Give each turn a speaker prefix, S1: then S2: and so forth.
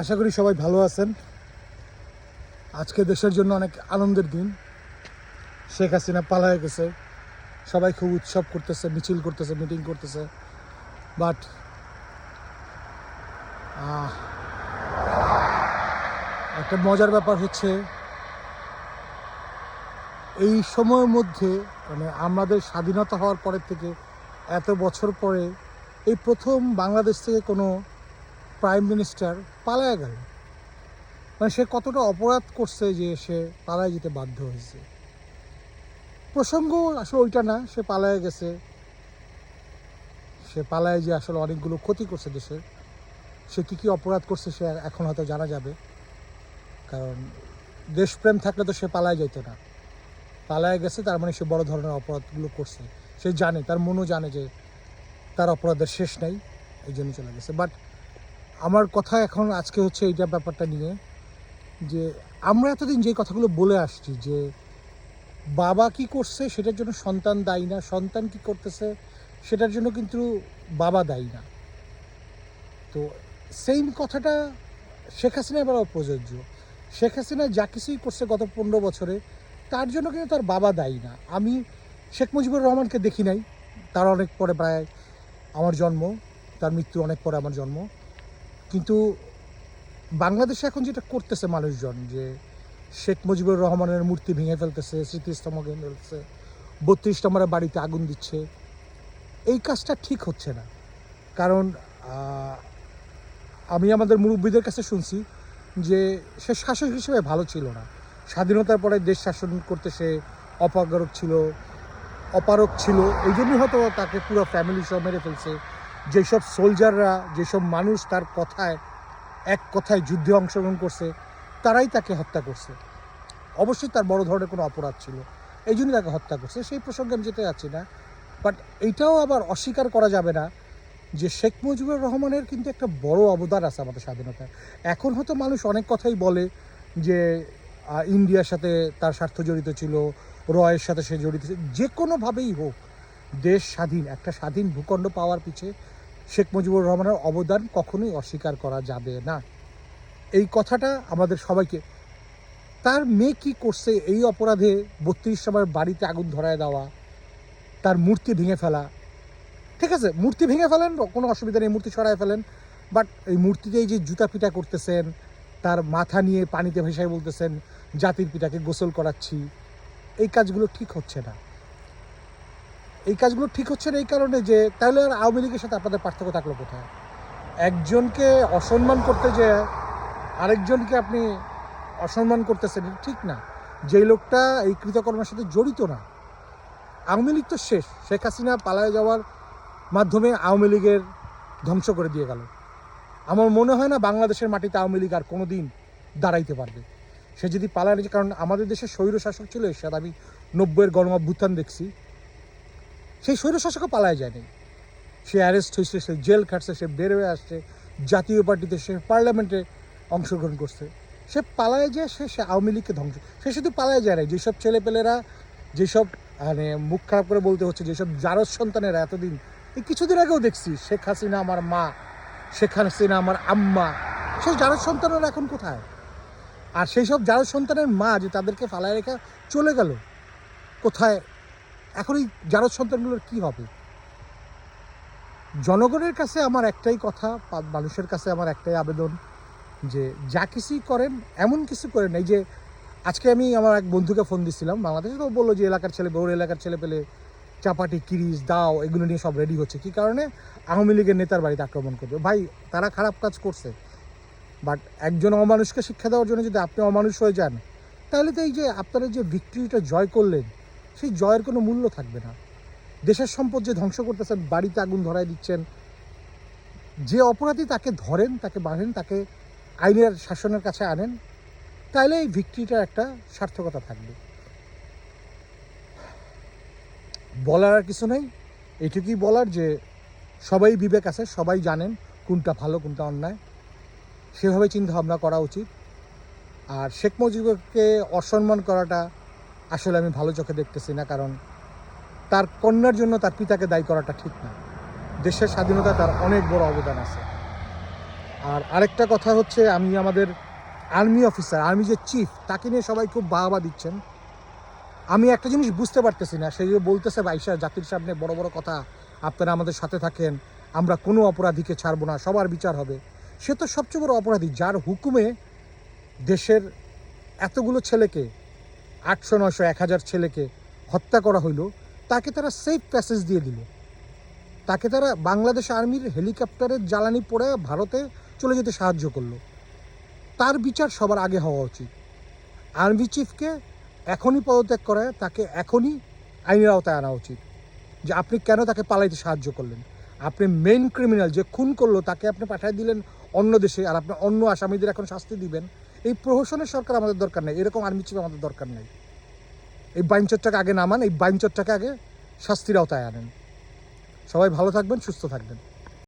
S1: আশা করি সবাই ভালো আছেন। আজকে দেশের জন্য অনেক আনন্দের দিন। শেখ হাসিনা পালায় গেছে। সবাই খুব উৎসব করতেছে, মিছিল করতেছে, মিটিং করতেছে। বাট একটা মজার ব্যাপার হচ্ছে, এই সময়ের মধ্যে মানে আমাদের স্বাধীনতা হওয়ার পরের থেকে এত বছর পরে, এই প্রথম বাংলাদেশ থেকে কোনো প্রাইম মিনিস্টার পালায় গেল। মানে সে কতটা অপরাধ করছে যে সে পালায় যেতে বাধ্য হয়েছে। প্রসঙ্গ আসলে ওইটা না, সে পালায় গেছে। সে পালায় যে আসলে অনেকগুলো ক্ষতি করছে দেশের, সে কী কী অপরাধ করছে সে এখন হয়তো জানা যাবে। কারণ দেশপ্রেম থাকলে তো সে পালায় যেত না। পালায় গেছে, তার মানে সে বড় ধরনের অপরাধগুলো করছে। সে জানে, তার মনও জানে যে তার অপরাধের শেষ নাই, এই জন্য চলে গেছে। বাট আমার কথা এখন আজকে হচ্ছে এইটা ব্যাপারটা নিয়ে যে আমরা এতদিন যে কথাগুলো বলে আসছি যে বাবা কি করছে সেটার জন্য সন্তান দায়ী না, সন্তান কি করতেছে সেটার জন্য কিন্তু বাবা দায়ী না। তো সেইম কথাটা শেখ হাসিনা এবারও প্রযোজ্য শেখ হাসিনা যা কিছুই করছে গত পনেরো বছরে, তার জন্য কিন্তু তার বাবা দায়ী না। আমি শেখ মুজিবুর রহমানকে দেখি নাই, তার অনেক পরে প্রায় আমার জন্ম, তার মৃত্যু অনেক পরে আমার জন্ম। কিন্তু বাংলাদেশে এখন যেটা করতেছে মানুষজন, যে শেখ মুজিবুর রহমানের মূর্তি ভেঙে ফেলতেছে, স্মৃতিস্তম্ভ ভেঙে ফেলতেছে, বত্রিশ নম্বরের বাড়িতে আগুন দিচ্ছে, এই কাজটা ঠিক হচ্ছে না। কারণ আমি আমাদের মুরব্বীদের কাছে শুনছি যে সে শাসক হিসেবে ভালো ছিল না। স্বাধীনতার পরে দেশ শাসন করতে সে অপারগ ছিল অপারক ছিল, এই জন্যই হয়তো তাকে পুরো ফ্যামিলি সহ মেরে ফেলছে। যেসব সোলজাররা, যেসব মানুষ তার কথায়, এক কথায় যুদ্ধে অংশগ্রহণ করছে, তারাই তাকে হত্যা করছে। অবশ্যই তার বড় ধরনের কোনো অপরাধ ছিল। এই জন্য তাকে হত্যা করছে। সেই প্রসঙ্গে আমি যেতে যাচ্ছি না। বাট এইটাও আবার অস্বীকার করা যাবে না যে শেখ মুজিবুর রহমানের কিন্তু একটা বড় অবদান আছে আমাদের স্বাধীনতায়। এখন হয়তো মানুষ অনেক কথাই বলে যে ইন্ডিয়ার সাথে তার স্বার্থ জড়িত ছিল, রয়ের সাথে সে জড়িত ছিল, যে কোনোভাবেই হোক, দেশ স্বাধীন, একটা স্বাধীন ভূখণ্ড পাওয়ার পিছে শেখ মুজিবুর রহমানের অবদান কখনোই অস্বীকার করা যাবে না। এই কথাটা আমাদের সবাইকে, তার মেয়ে কি করছে, এই অপরাধে বত্রিশ সময় বাড়িতে আগুন ধরায় দেওয়া, তার মূর্তি ভেঙে ফেলা, ঠিক আছে? মূর্তি ভেঙে ফেলেন, কোনো অসুবিধা নেই, মূর্তি সরায় ফেলেন বাট এই মূর্তিতে এই যে জুতা পিটা করতেছেন, তার মাথা নিয়ে পানিতে ভেসায় বলতেছেন, জাতির পিতাকে গোসল করাচ্ছি। এই কাজগুলো ঠিক হচ্ছে না। এই কাজগুলো ঠিক হচ্ছে না এই কারণে যে তাহলে আর আওয়ামী লীগের সাথে আপনাদের পার্থক্য থাকল কোথায়? একজনকে অসম্মান করতে যে আরেকজনকে আপনি অসম্মান করতেছেন ঠিক না। যেই লোকটা এই কৃতকর্মের সাথে জড়িত না। আওয়ামী লীগ তো শেষ। শেখ হাসিনা পালায় যাওয়ার মাধ্যমে আওয়ামী লীগের ধ্বংস করে দিয়ে গেল। আমার মনে হয় না বাংলাদেশের মাটিতে আওয়ামী লীগ আর কোনো দিন দাঁড়াইতে পারবে। সে যদি পালায়, কারণ আমাদের দেশে স্বৈর শাসক ছিল এরশাদ। আমি নব্বইয়ের গণ অভ্যুত্থান দেখছি। সেই স্বৈর শাসকও পালায় যায়নি। সে অ্যারেস্ট হয়েছে, সে জেল খাটছে, সে বের হয়ে আসছে, জাতীয় পার্টিতে সে পার্লামেন্টে অংশগ্রহণ করছে। সে পালায় যায়, সে সে আওয়ামী লীগকে ধ্বংস, সে শুধু পালায় যায় না যেসব ছেলেপেলেরা, যেসব মানে মুখ খারাপ করে বলতে হচ্ছে, যেসব জারজ সন্তানেরা এতদিন, এই কিছুদিন আগেও দেখছি, শেখ হাসিনা আমার মা, শেখ হাসিনা আমার আম্মা, সেই জারজ সন্তানেরা এখন কোথায়? আর সেই সব জারজ সন্তানের মা যে তাদেরকে ফালায় রেখা চলে গেল, কোথায় এখন এই জারজ সন্তানগুলোর কী হবে? জনগণের কাছে আমার একটাই কথা মানুষের কাছে আমার একটাই আবেদন যে যা কিছুই করেন, এমন কিছু করেন এই যে আজকে আমি আমার এক বন্ধুকে ফোন দিছিলাম বাংলাদেশে, তো বলল যে এলাকার ছেলে বড় এলাকার ছেলে পেলে চাপাটি কিরিশ দাও, এগুলো নিয়ে সব রেডি হচ্ছে। কি কারণে? আওয়ামী লীগের নেতার বাড়িতে আক্রমণ করবে। ভাই, তারা খারাপ কাজ করছে। বাট একজন অমানুষকে শিক্ষা দেওয়ার জন্য যদি আপনি অমানুষ হয়ে যান, তাহলে তো এই যে আপনারা যে ভিক্টরিটা জয় করলেন সেই জয়ের কোনো মূল্য থাকবে না। দেশের সম্পদ যে ধ্বংস করতেছেন, বাড়িতে আগুন ধরায় দিচ্ছেন, যে অপরাধী তাকে ধরেন, তাকে বাঁধেন, তাকে আইনের শাসনের কাছে আনেন, তাহলে এই ভিক্টরিটার একটা সার্থকতা থাকবে। বলার আর কিছু নেই। এটুকুই বলার যে সবাই বিবেক আছে, সবাই জানেন কোনটা ভালো, কোনটা অন্যায়। সেভাবে চিন্তা ভাবনা করা উচিত। আর শেখ মুজিবকে অসম্মান করাটা আসলে আমি ভালো চোখে দেখতেছি না, কারণ তার কন্যার জন্য তার পিতাকে দায়ী করাটা ঠিক না। দেশের স্বাধীনতা তার অনেক বড় অবদান আছে। আর আরেকটা কথা হচ্ছে, আমি আমাদের আর্মি অফিসার, আর্মি যে চিফ, তাকে নিয়ে সবাই খুব বাহবা দিচ্ছেন। আমি একটা জিনিস বুঝতে পারতেছি না, সে যে বলতেছে বাইশা জাতির সামনে বড় বড় কথা, আপনারা আমাদের সাথে থাকেন, আমরা কোনো অপরাধীকে ছাড়বো না, সবার বিচার হবে। সে তো সবচেয়ে বড় অপরাধী, যার হুকুমে দেশের এতগুলো ছেলেকে আটশো নশো এক হাজার ছেলেকে হত্যা করা হইল, তাকে তারা সেফ প্যাসেজ দিয়ে দিল। তাকে তারা বাংলাদেশ আর্মির হেলিকপ্টারের জ্বালানি পড়ে ভারতে চলে যেতে সাহায্য করল। তার বিচার সবার আগে হওয়া উচিত। আর্মি চিফকে এখনই পদত্যাগ করে তাকে এখনই আইনের আওতায় আনা উচিত। যে আপনি কেন তাকে পালাইতে সাহায্য করলেন? আপনি মেইন ক্রিমিনাল যে খুন করল, তাকে আপনি পাঠিয়ে দিলেন অন্য দেশে আর আপনি অন্য আসামিদের এখন শাস্তি দিবেন। এই প্রহসনের সরকার আমাদের দরকার নেই, এরকম আর্মি চিফ আমাদের দরকার নেই। এই বাইনচরটাকে আগে নামান, এই বাইনচরটাকে আগে শাস্তির আওতায় আনেন। সবাই ভালো থাকবেন, সুস্থ থাকবেন।